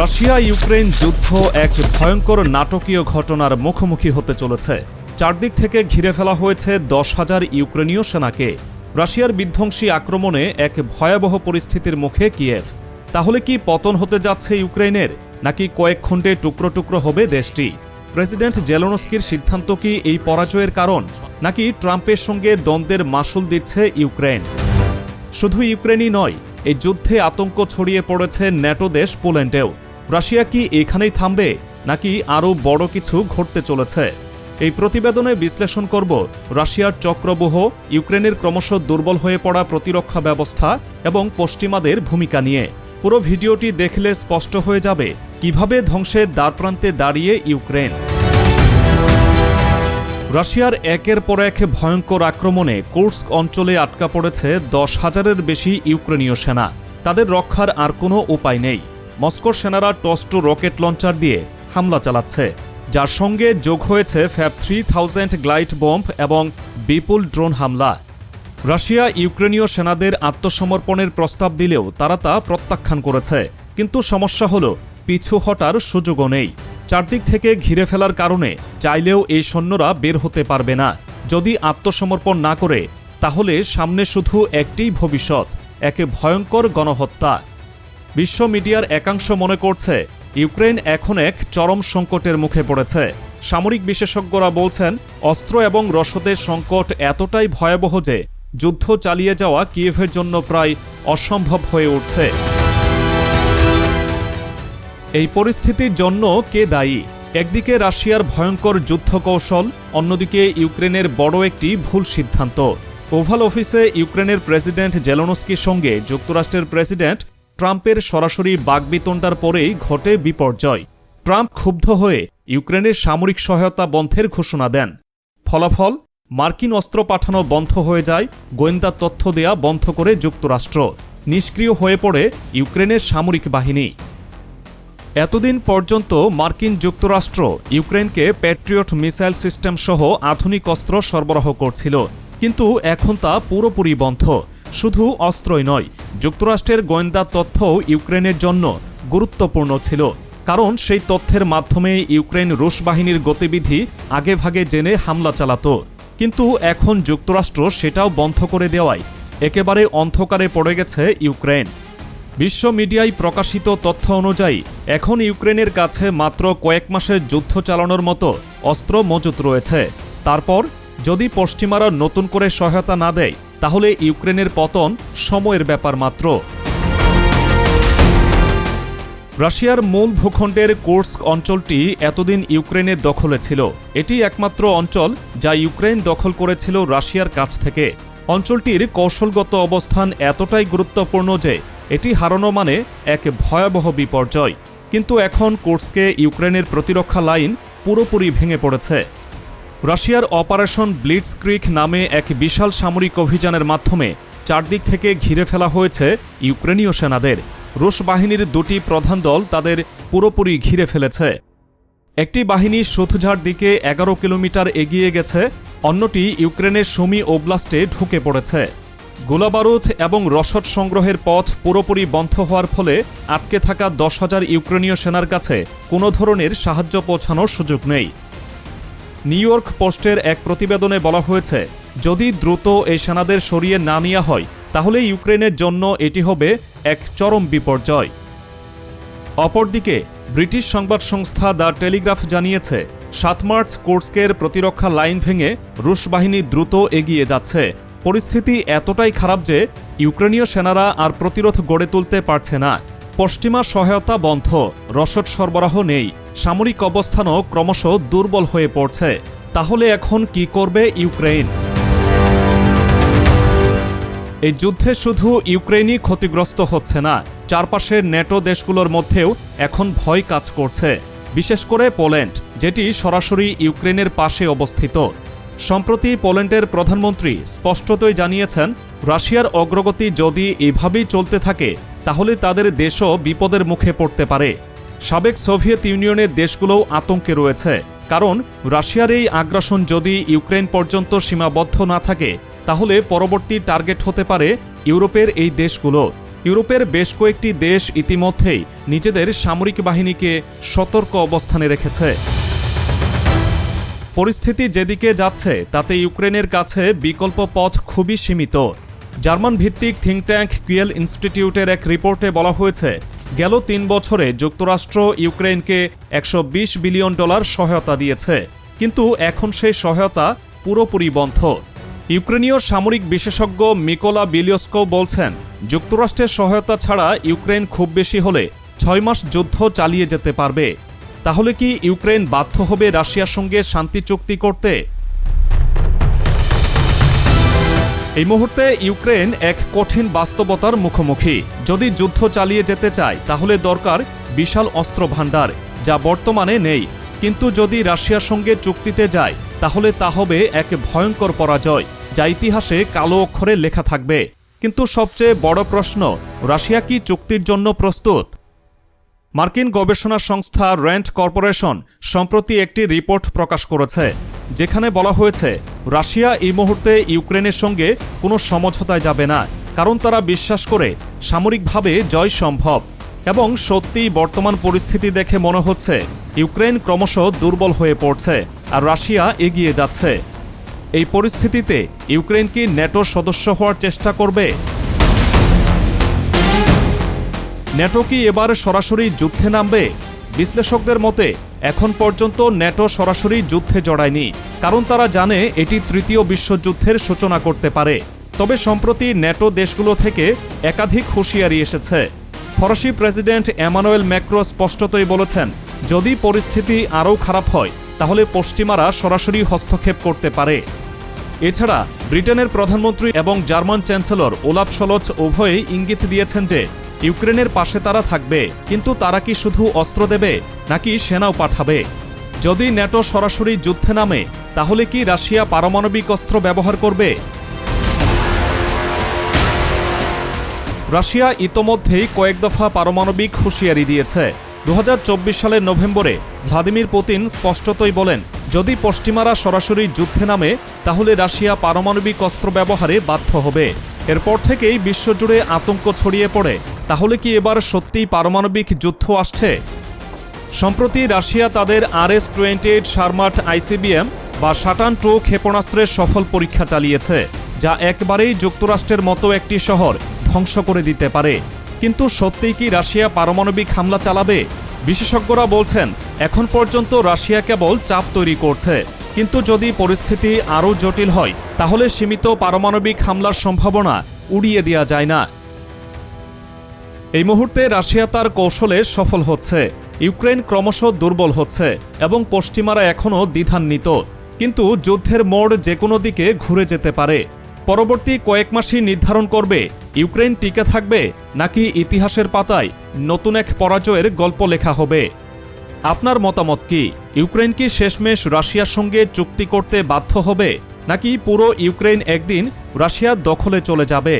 Russia Ukraine যুদ্ধ এক ভয়ঙ্কর নাটকীয় ঘটনার মুখোমুখি হতে চলেছে। চারদিক থেকে ঘিরে ফেলা হয়েছে দশ হাজার ইউক্রেনীয় সেনাকে। রাশিয়ার বিধ্বংসী আক্রমণে এক ভয়াবহ পরিস্থিতির মুখে কিয়েভ। তাহলে কি পতন হতে যাচ্ছে ইউক্রেনের নাকি কয়েক খণ্ডে টুকরো টুকরো হবে দেশটি? প্রেসিডেন্ট জেলোনস্কির সিদ্ধান্ত কি এই পরাজয়ের কারণ? নাকি ট্রাম্পের সঙ্গে দ্বন্দ্বের মাসুল দিচ্ছে ইউক্রেন শুধু ইউক্রেনই নয়, এই যুদ্ধে আতঙ্ক ছড়িয়ে পড়েছে ন্যাটো দেশ পোল্যান্ডেও। রাশিয়া কি এখানেই থামবে, নাকি আরও বড় কিছু ঘটতে চলেছে? এই প্রতিবেদনে বিশ্লেষণ করব রাশিয়ার চক্রবুহ, ইউক্রেনের ক্রমশ দুর্বল হয়ে পড়া প্রতিরক্ষা ব্যবস্থা এবং পশ্চিমাদের ভূমিকা নিয়ে। পুরো ভিডিওটি দেখলে স্পষ্ট হয়ে যাবে কীভাবে ধ্বংসের দ্বারপ্রান্তে দাঁড়িয়ে ইউক্রেন। রাশিয়ার একের পর এক ভয়ঙ্কর আক্রমণে কুর্স্ক অঞ্চলে আটকা পড়েছে দশ হাজারের বেশি ইউক্রেনীয় সেনা। তাদের রক্ষার আর কোনো উপায় নেই। মস্কোর সেনারা টস্টু রকেট লঞ্চার দিয়ে হামলা চালাচ্ছে। যার সঙ্গে যোগ হয়েছে FAB three thousand glide bomb এবং বিপুল ড্রোন হামলা। রাশিয়া ইউক্রেনীয় সেনাদের আত্মসমর্পণের প্রস্তাব দিলেও তারা তা প্রত্যাখ্যান করেছে। কিন্তু সমস্যা হল, পিছু হটার সুযোগও নেই। চারদিক থেকে ঘিরে ফেলার কারণে চাইলেও এই সৈন্যরা বের হতে পারবে না। যদি আত্মসমর্পণ না করে, তাহলে সামনে শুধু একটিই ভবিষ্যৎ, একে ভয়ঙ্কর গণহত্যা। বিশ্ব মিডিয়ার একাংশ মনে করছে ইউক্রেন এখন এক চরম সংকটের মুখে পড়েছে। সামরিক বিশেষজ্ঞরা বলছেন, অস্ত্র এবং রসদের সংকট এতটাই ভয়াবহ যে যুদ্ধ চালিয়ে যাওয়া কিয়েভের জন্য প্রায় অসম্ভব হয়ে উঠছে। এই পরিস্থিতির জন্য কে দায়ী? একদিকে রাশিয়ার ভয়ঙ্কর যুদ্ধ কৌশল অন্যদিকে ইউক্রেনের বড় একটি ভুল সিদ্ধান্ত। ওভাল অফিসে ইউক্রেনের প্রেসিডেন্ট জেলোনস্কির সঙ্গে যুক্তরাষ্ট্রের প্রেসিডেন্ট ট্রাম্পের সরাসরি বাগবিতণ্ডার পরেই ঘটে বিপর্যয়। ট্রাম্প ক্ষুব্ধ হয়ে ইউক্রেনের সামরিক সহায়তা বন্ধের ঘোষণা দেন। ফলাফল, মার্কিন অস্ত্র পাঠানো বন্ধ হয়ে যায়, গোয়েন্দা তথ্য দেয়া বন্ধ করে যুক্তরাষ্ট্র। নিষ্ক্রিয় হয়ে পড়ে ইউক্রেনের সামরিক বাহিনী। এতদিন পর্যন্ত মার্কিন যুক্তরাষ্ট্র ইউক্রেনকে প্যাট্রিয়ট মিসাইল সিস্টেম সহ আধুনিক অস্ত্র সরবরাহ করছিল, কিন্তু এখন তা পুরোপুরি বন্ধ। শুধু অস্ত্রই নয়, যুক্তরাষ্ট্রের গোয়েন্দা তথ্যও ইউক্রেনের জন্য গুরুত্বপূর্ণ ছিল। কারণ সেই তথ্যের মাধ্যমে ইউক্রেন রুশ বাহিনীর গতিবিধি আগেভাগে জেনে হামলা চালাত। কিন্তু এখন যুক্তরাষ্ট্র সেটাও বন্ধ করে দেওয়ায় একেবারে অন্ধকারে পড়ে গেছে ইউক্রেন। বিশ্ব মিডিয়ায় প্রকাশিত তথ্য অনুযায়ী, এখন ইউক্রেনের কাছে মাত্র কয়েক মাসের যুদ্ধ চালানোর মতো অস্ত্র মজুত রয়েছে। তারপর যদি পশ্চিমারা নতুন করে সহায়তা না দেয়, তাহলে ইউক্রেনের পতন সময়ের ব্যাপার মাত্র। রাশিয়ার মূল ভূখণ্ডের কোর্স্ক অঞ্চলটি এতদিন ইউক্রেনের দখলে ছিল। এটি একমাত্র অঞ্চল যা ইউক্রেন দখল করেছিল রাশিয়ার কাছ থেকে। অঞ্চলটির কৌশলগত অবস্থান এতটাই গুরুত্বপূর্ণ যে এটি হারানো মানে এক ভয়াবহ বিপর্যয়। কিন্তু এখন কোর্সকে ইউক্রেনের প্রতিরক্ষা লাইন পুরোপুরি ভেঙে পড়েছে। রাশিয়ার অপারেশন ব্লিটস ক্রিক নামে এক বিশাল সামরিক অভিযানের মাধ্যমে চারদিক থেকে ঘিরে ফেলা হয়েছে ইউক্রেনীয় সেনাদের। রুশ বাহিনীর দুটি প্রধান দল তাদের পুরোপুরি ঘিরে ফেলেছে। একটি বাহিনী সুথঝার দিকে এগারো কিলোমিটার এগিয়ে গেছে, অন্যটি ইউক্রেনের সুমি ওব্লাস্টে ঢুকে পড়েছে। গোলাবারুদ এবং রসদ সংগ্রহের পথ পুরোপুরি বন্ধ হওয়ার ফলে আটকে থাকা দশ হাজার ইউক্রেনীয় সেনার কাছে কোনো ধরনের সাহায্য পৌঁছানোর সুযোগ নেই। নিউ ইয়র্ক পোস্টের এক প্রতিবেদনে বলা হয়েছে, যদি দ্রুত এই সেনাদের সরিয়ে না নেওয়া হয়, তাহলে ইউক্রেনের জন্য এটি হবে এক চরম বিপর্যয়। অপরদিকে, ব্রিটিশ সংবাদ সংস্থা দ্য টেলিগ্রাফ জানিয়েছে, সাত মার্চ কোর্সকের প্রতিরক্ষা লাইন ভেঙে রুশ বাহিনী দ্রুত এগিয়ে যাচ্ছে। পরিস্থিতি এতটাই খারাপ যে ইউক্রেনীয় সেনারা আর প্রতিরোধ গড়ে তুলতে পারছে না। পশ্চিমা সহায়তা বন্ধ, রসদ সরবরাহ নেই। সামরিক অবস্থানও ক্রমশ দুর্বল হয়ে পড়ছে। তাহলে এখন কি করবে ইউক্রেন এই যুদ্ধে শুধু ইউক্রেনই ক্ষতিগ্রস্ত হচ্ছে না, চারপাশের ন্যাটো দেশগুলোর মধ্যেও এখন ভয় কাজ করছে, বিশেষ করে পোল্যান্ড, যেটি সরাসরি ইউক্রেনের পাশে অবস্থিত। সম্প্রতি পোল্যান্ডের প্রধানমন্ত্রী স্পষ্টতই জানিয়েছেন, রাশিয়ার অগ্রগতি যদি এভাবেই চলতে থাকে, তাহলে তাদের দেশও বিপদের মুখে পড়তে পারে। সাবেক সোভিয়েত ইউনিয়নের দেশগুলোও আতঙ্কে রয়েছে। কারণ, রাশিয়ার এই আগ্রাসন যদি ইউক্রেন পর্যন্ত সীমাবদ্ধ না থাকে, তাহলে পরবর্তী টার্গেট হতে পারে ইউরোপের এই দেশগুলো। ইউরোপের বেশ কয়েকটি দেশ ইতিমধ্যেই নিজেদের সামরিক বাহিনীকে সতর্ক অবস্থানে রেখেছে। পরিস্থিতি যেদিকে যাচ্ছে, তাতে ইউক্রেনের কাছে বিকল্প পথ খুবই সীমিত। জার্মান ভিত্তিক থিঙ্ক ট্যাঙ্ক কুয়েল ইনস্টিটিউটের এক রিপোর্টে বলা হয়েছে গেল তিন বছরে যুক্তরাষ্ট্র ইউক্রেনকে একশো বিশ বিলিয়ন ডলার সহায়তা দিয়েছে, কিন্তু এখন সেই সহায়তা পুরোপুরি বন্ধ। ইউক্রেনীয় সামরিক বিশেষজ্ঞ মিকোলা বিলিয়স্কো বলছেন, যুক্তরাষ্ট্রের সহায়তা ছাড়া ইউক্রেন খুব বেশি হলে ছয় মাস যুদ্ধ চালিয়ে যেতে পারবে। তাহলে কি ইউক্রেন বাধ্য হবে রাশিয়ার সঙ্গে শান্তি চুক্তি করতে? এই মুহূর্তে ইউক্রেন এক কঠিন বাস্তবতার মুখোমুখি। যদি যুদ্ধ চালিয়ে যেতে চায়, তাহলে দরকার বিশাল অস্ত্র ভাণ্ডার যা বর্তমানে নেই। কিন্তু যদি রাশিয়ার সঙ্গে চুক্তিতে যায়, তাহলে তা হবে এক ভয়ঙ্কর পরাজয়, যা ইতিহাসে কালো অক্ষরে লেখা থাকবে। কিন্তু সবচেয়ে বড় প্রশ্ন, রাশিয়া কি চুক্তির জন্য প্রস্তুত? মার্কিন গবেষণা সংস্থা র্যান্ড কর্পোরেশন সম্প্রতি একটি রিপোর্ট প্রকাশ করেছে, যেখানে বলা হয়েছে রাশিয়া এই মুহূর্তে ইউক্রেনের সঙ্গে কোনো সমঝোতায় যাবে না, কারণ তারা বিশ্বাস করে সামরিকভাবে জয় সম্ভব এবং সত্যি বর্তমান পরিস্থিতি দেখে মনে হচ্ছে ইউক্রেন ক্রমশ দুর্বল হয়ে পড়ছে আর রাশিয়া এগিয়ে যাচ্ছে। এই পরিস্থিতিতে ইউক্রেন কি ন্যাটোর সদস্য হওয়ার চেষ্টা করবে? ন্যাটো কি এবার সরাসরি যুদ্ধে নামবে? বিশ্লেষকদের মতে এখন পর্যন্ত ন্যাটো সরাসরি যুদ্ধে জড়ায়নি, কারণ তারা জানে এটি তৃতীয় বিশ্বযুদ্ধের সূচনা করতে পারে। তবে সম্প্রতি ন্যাটো দেশগুলো থেকে একাধিক হুঁশিয়ারি এসেছে। ফরাসি প্রেসিডেন্ট এমানুয়েল ম্যাক্রো স্পষ্টতই বলেছেন, যদি পরিস্থিতি আরও খারাপ হয়, তাহলে পশ্চিমারা সরাসরি হস্তক্ষেপ করতে পারে। এছাড়া, ব্রিটেনের প্রধানমন্ত্রী এবং জার্মান চ্যান্সেলর ওলাফ সলচ উভয়ই ইঙ্গিত দিয়েছেন যে, ইউক্রেনের পাশে তারা থাকবে, কিন্তু তারা কি শুধু অস্ত্র দেবে? নাকি সেনাও পাঠাবে? যদি ন্যাটো সরাসরি যুদ্ধে নামে, তাহলে কি রাশিয়া পারমাণবিক অস্ত্র ব্যবহার করবে? রাশিয়া ইতোমধ্যেই কয়েক দফা পারমাণবিক হুঁশিয়ারি দিয়েছে। দু হাজার চব্বিশ সালের নভেম্বরে ভ্লাদিমির পুতিন স্পষ্টতই বলেন, যদি পশ্চিমারা সরাসরি যুদ্ধে নামে, তাহলে রাশিয়া পারমাণবিক অস্ত্র ব্যবহারে বাধ্য হবে। এরপর থেকেই বিশ্বজুড়ে আতঙ্ক ছড়িয়ে পড়ে। তাহলে কি এবার সত্যিই পারমাণবিক যুদ্ধ আসছে? সম্প্রতি রাশিয়া তাদের R S twenty eight Sarmat ICBM বা সাটান টু ক্ষেপণাস্ত্রের সফল পরীক্ষা চালিয়েছে, যা একবারেই যুক্তরাষ্ট্রের মতো একটি শহর ধ্বংস করে দিতে পারে। কিন্তু সত্যিই কি রাশিয়া পারমাণবিক হামলা চালাবে? বিশেষজ্ঞরা বলছেন, এখন পর্যন্ত রাশিয়া কেবল চাপ তৈরি করছে। কিন্তু যদি পরিস্থিতি আরও জটিল হয়, তাহলে সীমিত পারমাণবিক হামলার সম্ভাবনা উড়িয়ে দেওয়া যায় না। এই মুহূর্তে রাশিয়া তার কৌশলে সফল হচ্ছে। ইউক্রেন ক্রমশ দুর্বল হচ্ছে এবং পশ্চিমারা এখনও দ্বিধান্বিত। কিন্তু যুদ্ধের মোড় যে কোনো দিকে ঘুরে যেতে পারে। পরবর্তী কয়েক মাসই নির্ধারণ করবে, ইউক্রেন টিকে থাকবে নাকি ইতিহাসের পাতায় নতুন এক পরাজয়ের গল্প লেখা হবে। আপনার মতামত কি? ইউক্রেন কি শেষমেশ রাশিয়ার সঙ্গে চুক্তি করতে বাধ্য হবে নাকি পুরো ইউক্রেন একদিন রাশিয়ার দখলে চলে যাবে?